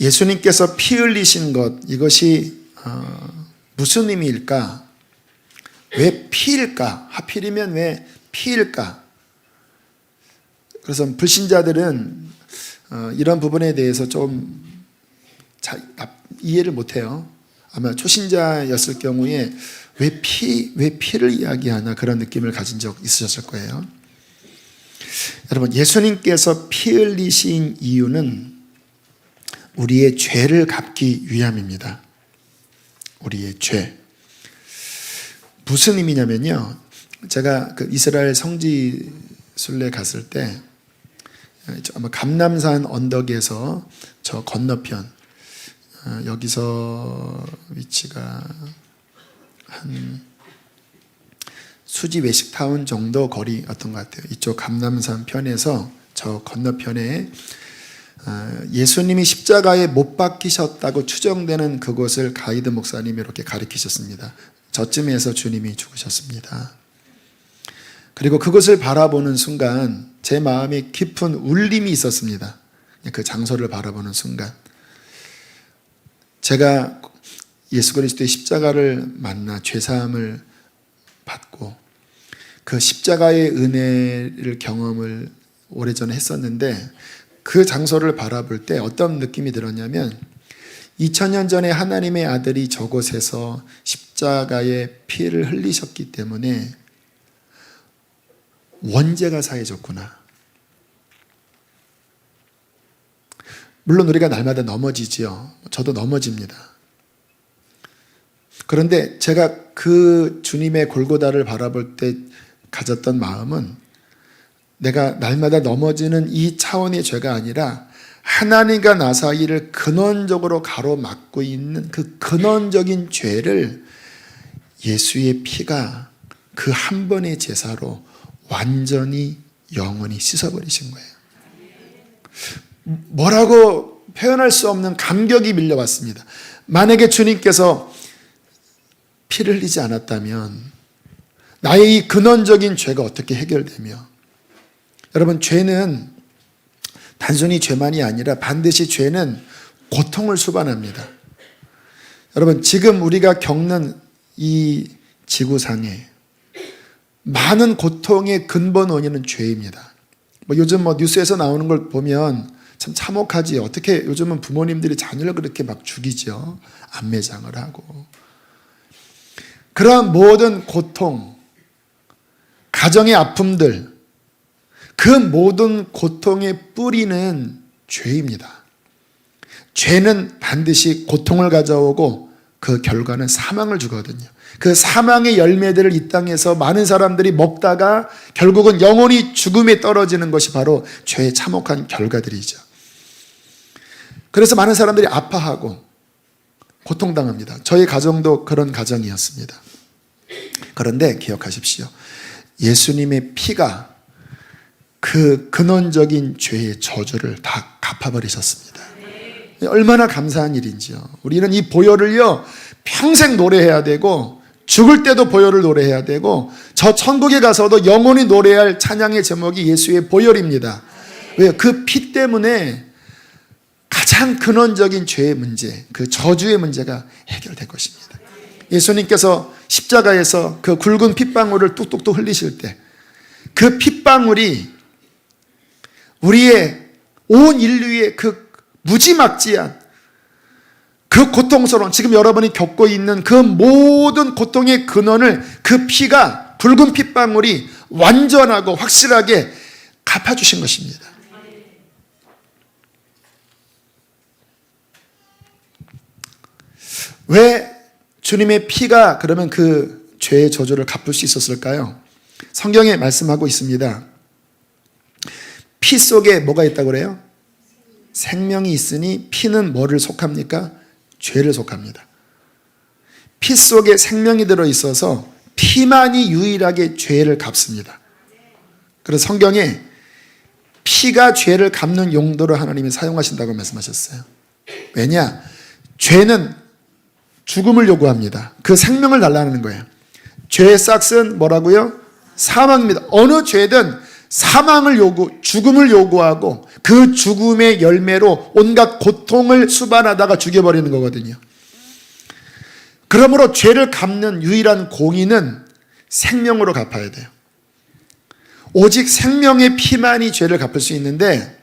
예수님께서 피 흘리신 것 이것이 어, 무슨 의미일까? 왜 피일까? 하필이면 왜 피일까? 그래서 불신자들은 어, 이런 부분에 대해서 좀 이해를 못해요. 아마 초신자였을 경우에 왜 피, 왜 피를 이야기하나 그런 느낌을 가진 적 있으셨을 거예요. 여러분, 예수님께서 피 흘리신 이유는 우리의 죄를 갚기 위함입니다. 우리의 죄. 무슨 의미냐면요. 제가 그 이스라엘 성지 순례 갔을 때 아마 감남산 언덕에서 저 건너편 어, 여기서 위치가 한 수지 외식타운 정도 거리였던 것 같아요. 이쪽 감남산 편에서 저 건너편에 어, 예수님이 십자가에 못 박히셨다고 추정되는 그곳을 가이드 목사님이 이렇게 가리키셨습니다. 저쯤에서 주님이 죽으셨습니다. 그리고 그것을 바라보는 순간 제 마음에 깊은 울림이 있었습니다. 그 장소를 바라보는 순간. 제가 예수 그리스도의 십자가를 만나 죄사함을 받고 그 십자가의 은혜를 경험을 오래전에 했었는데 그 장소를 바라볼 때 어떤 느낌이 들었냐면 2000년 전에 하나님의 아들이 저곳에서 십자가의 피를 흘리셨기 때문에 원죄가 사해졌구나. 물론 우리가 날마다 넘어지지요. 저도 넘어집니다. 그런데 제가 그 주님의 골고다를 바라볼 때 가졌던 마음은 내가 날마다 넘어지는 이 차원의 죄가 아니라 하나님과 나 사이를 근원적으로 가로막고 있는 그 근원적인 죄를 예수의 피가 그 한 번의 제사로 완전히 영원히 씻어버리신 거예요. 뭐라고 표현할 수 없는 감격이 밀려왔습니다. 만약에 주님께서 피를 흘리지 않았다면 나의 이 근원적인 죄가 어떻게 해결되며 여러분 죄는 단순히 죄만이 아니라 반드시 죄는 고통을 수반합니다. 여러분 지금 우리가 겪는 이 지구상에 많은 고통의 근본 원인은 죄입니다. 뭐 요즘 뭐 뉴스에서 나오는 걸 보면 참 참혹하지. 어떻게 요즘은 부모님들이 자녀를 그렇게 막 죽이죠. 안매장을 하고. 그러한 모든 고통, 가정의 아픔들, 그 모든 고통의 뿌리는 죄입니다. 죄는 반드시 고통을 가져오고 그 결과는 사망을 주거든요. 그 사망의 열매들을 이 땅에서 많은 사람들이 먹다가 결국은 영원히 죽음에 떨어지는 것이 바로 죄의 참혹한 결과들이죠. 그래서 많은 사람들이 아파하고 고통당합니다. 저희 가정도 그런 가정이었습니다. 그런데 기억하십시오. 예수님의 피가 그 근원적인 죄의 저주를 다 갚아버리셨습니다. 얼마나 감사한 일인지요. 우리는 이 보혈을요, 평생 노래해야 되고, 죽을 때도 보혈을 노래해야 되고, 저 천국에 가서도 영원히 노래해야 할 찬양의 제목이 예수의 보혈입니다. 왜요? 그 피 때문에 가장 근원적인 죄의 문제, 그 저주의 문제가 해결될 것입니다. 예수님께서 십자가에서 그 굵은 핏방울을 뚝뚝뚝 흘리실 때, 그 핏방울이 우리의 온 인류의 그 무지막지한 그 고통스러운 지금 여러분이 겪고 있는 그 모든 고통의 근원을 그 피가 붉은 핏방울이 완전하고 확실하게 갚아주신 것입니다. 왜 주님의 피가 그러면 그 죄의 저주를 갚을 수 있었을까요? 성경에 말씀하고 있습니다. 피 속에 뭐가 있다고 그래요? 생명이 있으니 피는 뭐를 속합니까? 죄를 속합니다. 피 속에 생명이 들어 있어서 피만이 유일하게 죄를 갚습니다. 그래서 성경에 피가 죄를 갚는 용도로 하나님이 사용하신다고 말씀하셨어요. 왜냐? 죄는 죽음을 요구합니다. 그 생명을 달라는 거예요. 죄의 싹은 뭐라고요? 사망입니다. 어느 죄든 사망을 요구, 죽음을 요구하고 그 죽음의 열매로 온갖 고통을 수반하다가 죽여버리는 거거든요. 그러므로 죄를 갚는 유일한 공의는 생명으로 갚아야 돼요. 오직 생명의 피만이 죄를 갚을 수 있는데,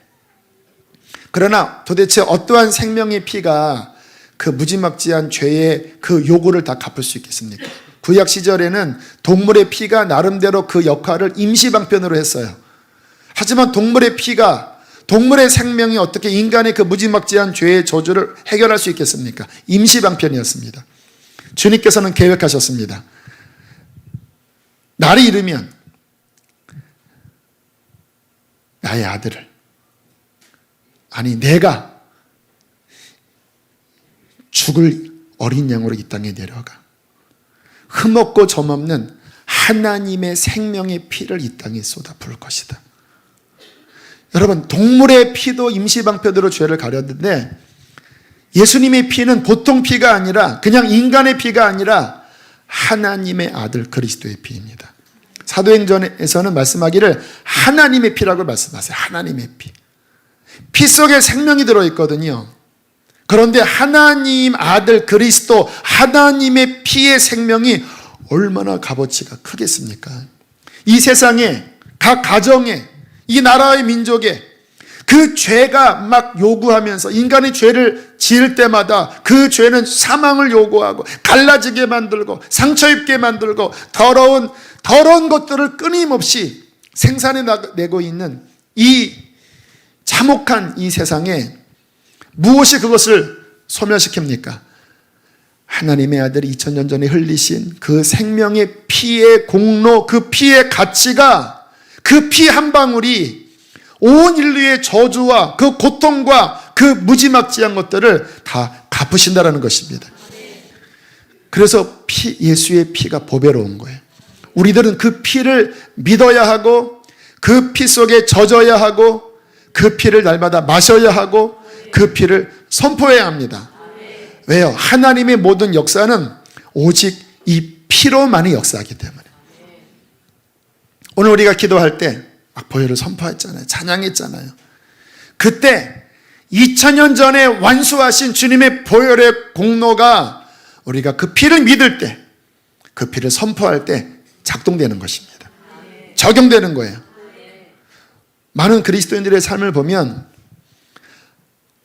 그러나 도대체 어떠한 생명의 피가 그 무지막지한 죄의 그 요구를 다 갚을 수 있겠습니까? 구약 시절에는 동물의 피가 나름대로 그 역할을 임시방편으로 했어요. 하지만 동물의 피가 동물의 생명이 어떻게 인간의 그 무지막지한 죄의 저주를 해결할 수 있겠습니까? 임시방편이었습니다. 주님께서는 계획하셨습니다. 날이 이르면 나의 아들을 아니 내가 죽을 어린 양으로 이 땅에 내려가 흠없고 점없는 하나님의 생명의 피를 이 땅에 쏟아 부을 것이다. 여러분 동물의 피도 임시방편으로 죄를 가렸는데 예수님의 피는 보통 피가 아니라 그냥 인간의 피가 아니라 하나님의 아들 그리스도의 피입니다. 사도행전에서는 말씀하기를 하나님의 피라고 말씀하세요. 하나님의 피. 피 속에 생명이 들어있거든요. 그런데 하나님 아들 그리스도 하나님의 피의 생명이 얼마나 값어치가 크겠습니까? 이 세상에 각 가정에 이 나라의 민족에 그 죄가 막 요구하면서 인간의 죄를 지을 때마다 그 죄는 사망을 요구하고 갈라지게 만들고 상처 입게 만들고 더러운 더러운 것들을 끊임없이 생산해 내고 있는 이 참혹한 이 세상에 무엇이 그것을 소멸시킵니까? 하나님의 아들이 2000년 전에 흘리신 그 생명의 피의 공로, 그 피의 가치가 그 피 한 방울이 온 인류의 저주와 그 고통과 그 무지막지한 것들을 다 갚으신다라는 것입니다. 그래서 피, 예수의 피가 보배로운 거예요. 우리들은 그 피를 믿어야 하고 그 피 속에 젖어야 하고 그 피를 날마다 마셔야 하고 그 피를 선포해야 합니다. 왜요? 하나님의 모든 역사는 오직 이 피로만이 역사하기 때문에. 오늘 우리가 기도할 때 막 보혈을 선포했잖아요. 찬양했잖아요. 그때 2000년 전에 완수하신 주님의 보혈의 공로가 우리가 그 피를 믿을 때, 그 피를 선포할 때 작동되는 것입니다. 적용되는 거예요. 많은 그리스도인들의 삶을 보면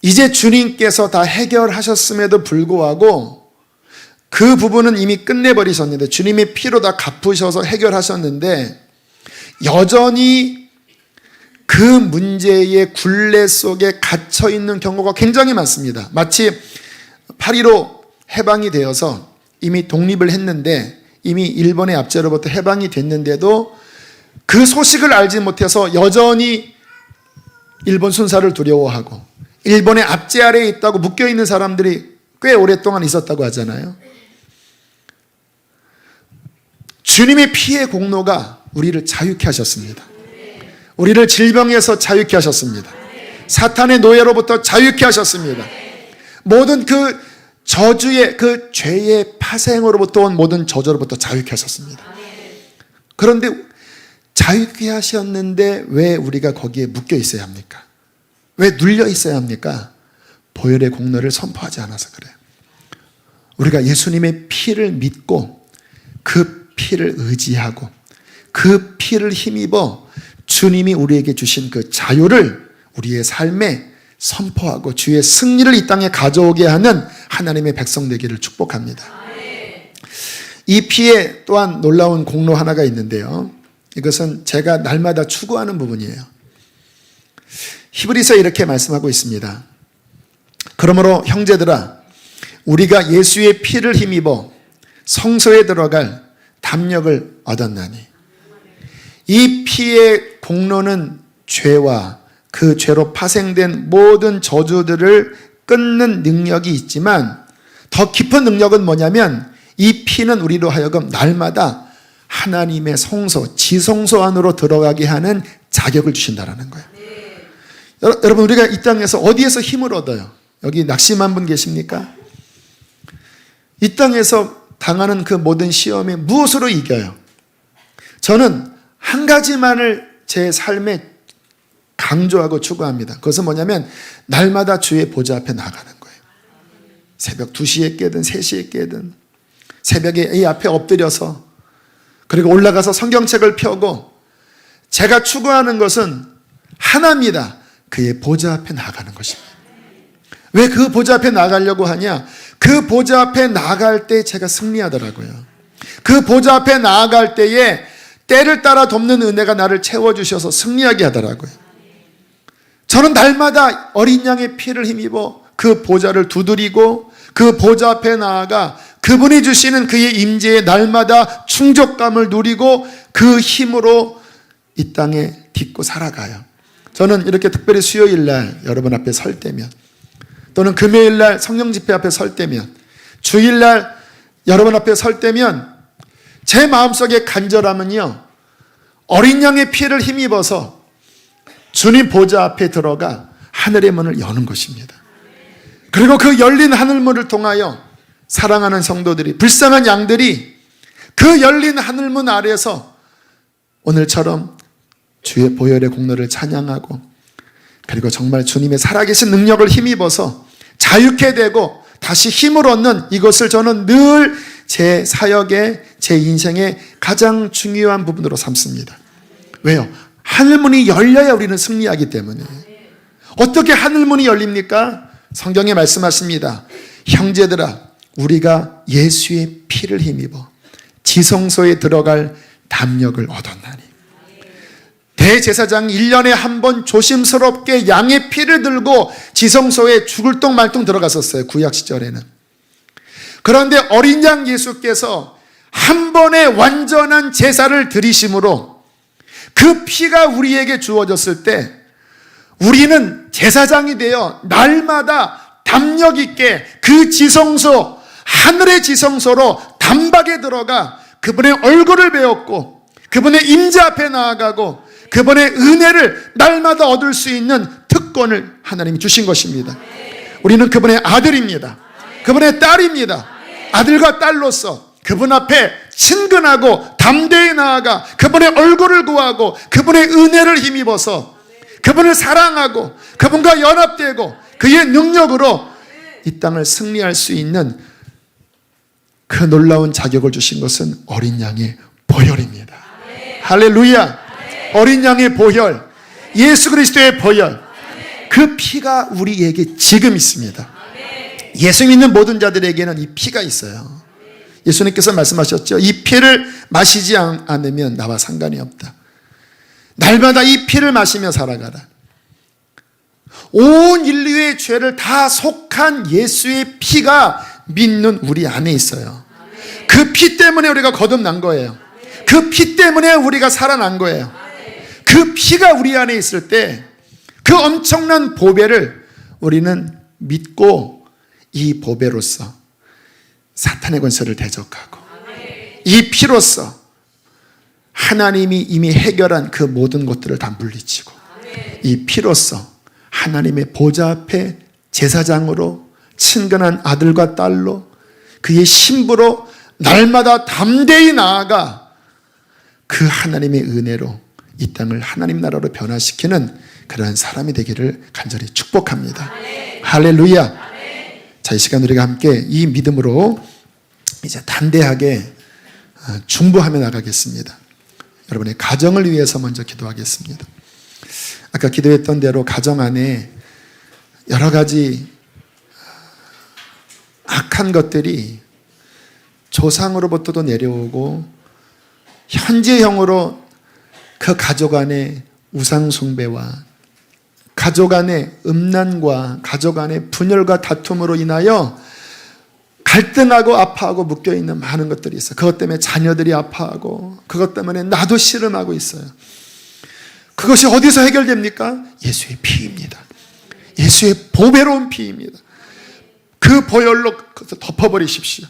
이제 주님께서 다 해결하셨음에도 불구하고 그 부분은 이미 끝내버리셨는데 주님의 피로 다 갚으셔서 해결하셨는데 여전히 그 문제의 굴레 속에 갇혀 있는 경우가 굉장히 많습니다. 마치 8.15 해방이 되어서 이미 독립을 했는데 이미 일본의 압제로부터 해방이 됐는데도 그 소식을 알지 못해서 여전히 일본 순사를 두려워하고 일본의 압제 아래에 있다고 묶여 있는 사람들이 꽤 오랫동안 있었다고 하잖아요. 주님의 피의 공로가 우리를 자유케 하셨습니다. 우리를 질병에서 자유케 하셨습니다. 사탄의 노예로부터 자유케 하셨습니다. 모든 그 저주의 그 죄의 파생으로부터 온 모든 저주로부터 자유케 하셨습니다. 그런데 자유케 하셨는데 왜 우리가 거기에 묶여 있어야 합니까? 왜 눌려 있어야 합니까? 보혈의 공로를 선포하지 않아서 그래요. 우리가 예수님의 피를 믿고 그 피를 의지하고 그 피를 힘입어 주님이 우리에게 주신 그 자유를 우리의 삶에 선포하고 주의 승리를 이 땅에 가져오게 하는 하나님의 백성 되기를 축복합니다. 이 피에 또한 놀라운 공로 하나가 있는데요. 이것은 제가 날마다 추구하는 부분이에요. 히브리서 이렇게 말씀하고 있습니다. 그러므로 형제들아 우리가 예수의 피를 힘입어 성소에 들어갈 담력을 얻었나니 이 피의 공로는 죄와 그 죄로 파생된 모든 저주들을 끊는 능력이 있지만 더 깊은 능력은 뭐냐면 이 피는 우리로 하여금 날마다 하나님의 성소, 지성소 안으로 들어가게 하는 자격을 주신다라는 거예요. 여러분 우리가 이 땅에서 어디에서 힘을 얻어요? 여기 낙심한 분 계십니까? 이 땅에서 당하는 그 모든 시험에 무엇으로 이겨요? 저는 한 가지만을 제 삶에 강조하고 추구합니다. 그것은 뭐냐면 날마다 주의 보좌 앞에 나가는 거예요. 새벽 2시에 깨든 3시에 깨든 새벽에 이 앞에 엎드려서 그리고 올라가서 성경책을 펴고 제가 추구하는 것은 하나입니다. 그의 보좌 앞에 나가는 것입니다. 왜 그 보좌 앞에 나가려고 하냐? 그 보좌 앞에 나갈 때 제가 승리하더라고요. 그 보좌 앞에 나아갈 때에 때를 따라 돕는 은혜가 나를 채워주셔서 승리하게 하더라고요. 저는 날마다 어린 양의 피를 힘입어 그 보좌를 두드리고 그 보좌 앞에 나아가 그분이 주시는 그의 임재에 날마다 충족감을 누리고 그 힘으로 이 땅에 딛고 살아가요. 저는 이렇게 특별히 수요일 날 여러분 앞에 설 때면 또는 금요일 날 성령 집회 앞에 설 때면 주일 날 여러분 앞에 설 때면 제 마음속에 간절함은요. 어린 양의 피를 힘입어서 주님 보좌 앞에 들어가 하늘의 문을 여는 것입니다. 그리고 그 열린 하늘문을 통하여 사랑하는 성도들이 불쌍한 양들이 그 열린 하늘문 아래에서 오늘처럼 주의 보혈의 공로를 찬양하고 그리고 정말 주님의 살아계신 능력을 힘입어서 자유케 되고 다시 힘을 얻는 이것을 저는 늘 제 사역의 제 인생의 가장 중요한 부분으로 삼습니다. 왜요? 하늘문이 열려야 우리는 승리하기 때문에. 어떻게 하늘문이 열립니까? 성경에 말씀하십니다. 형제들아, 우리가 예수의 피를 힘입어 지성소에 들어갈 담력을 얻었나니. 대제사장 1년에 한 번 조심스럽게 양의 피를 들고 지성소에 죽을 똥 말똥 들어갔었어요. 구약 시절에는. 그런데 어린 양 예수께서 한 번의 완전한 제사를 드리심으로 그 피가 우리에게 주어졌을 때 우리는 제사장이 되어 날마다 담력 있게 그 지성소, 하늘의 지성소로 단박에 들어가 그분의 얼굴을 배웠고 그분의 임재 앞에 나아가고 그분의 은혜를 날마다 얻을 수 있는 특권을 하나님이 주신 것입니다. 우리는 그분의 아들입니다. 그분의 딸입니다. 아들과 딸로서 그분 앞에 친근하고 담대히 나아가 그분의 얼굴을 구하고 그분의 은혜를 힘입어서 그분을 사랑하고 그분과 연합되고 그의 능력으로 이 땅을 승리할 수 있는 그 놀라운 자격을 주신 것은 어린 양의 보혈입니다. 할렐루야. 어린 양의 보혈, 예수 그리스도의 보혈, 그 피가 우리에게 지금 있습니다. 예수 믿는 모든 자들에게는 이 피가 있어요. 예수님께서 말씀하셨죠. 이 피를 마시지 않으면 나와 상관이 없다. 날마다 이 피를 마시며 살아가라. 온 인류의 죄를 다 속한 예수의 피가 믿는 우리 안에 있어요. 그 피 때문에 우리가 거듭난 거예요. 그 피 때문에 우리가 살아난 거예요. 그 피가 우리 안에 있을 때 그 엄청난 보배를 우리는 믿고 이 보배로서 사탄의 권세를 대적하고 이 피로서 하나님이 이미 해결한 그 모든 것들을 다 물리치고 이 피로서 하나님의 보좌 앞에 제사장으로 친근한 아들과 딸로 그의 신부로 날마다 담대히 나아가 그 하나님의 은혜로 이 땅을 하나님 나라로 변화시키는 그러한 사람이 되기를 간절히 축복합니다. 할렐루야. 자, 이 시간 우리가 함께 이 믿음으로 이제 담대하게 어, 중보하며 나가겠습니다. 여러분의 가정을 위해서 먼저 기도하겠습니다. 아까 기도했던 대로 가정 안에 여러 가지 악한 것들이 조상으로부터도 내려오고 현재형으로 그 가족 안에 우상숭배와 가족 안에 음란과 가족 안에 분열과 다툼으로 인하여 갈등하고 아파하고 묶여 있는 많은 것들이 있어요. 그것 때문에 자녀들이 아파하고 그것 때문에 나도 씨름하고 있어요. 그것이 어디서 해결됩니까? 예수의 피입니다. 예수의 보배로운 피입니다. 그 보혈로 덮어버리십시오.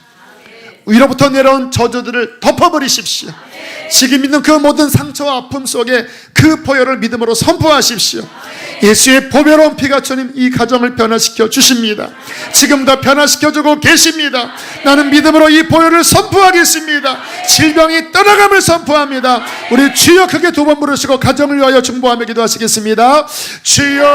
위로부터 내려온 저주들을 덮어버리십시오. 지금 있는 그 모든 상처와 아픔 속에 그 보혈을 믿음으로 선포하십시오. 예수의 보배로운 피가 주님 이 가정을 변화시켜 주십니다. 지금도 변화시켜 주고 계십니다. 나는 믿음으로 이 보혈을 선포하겠습니다. 질병이 떠나감을 선포합니다. 우리 주여 크게 두 번 부르시고 가정을 위하여 중보하며 기도하시겠습니다. 주여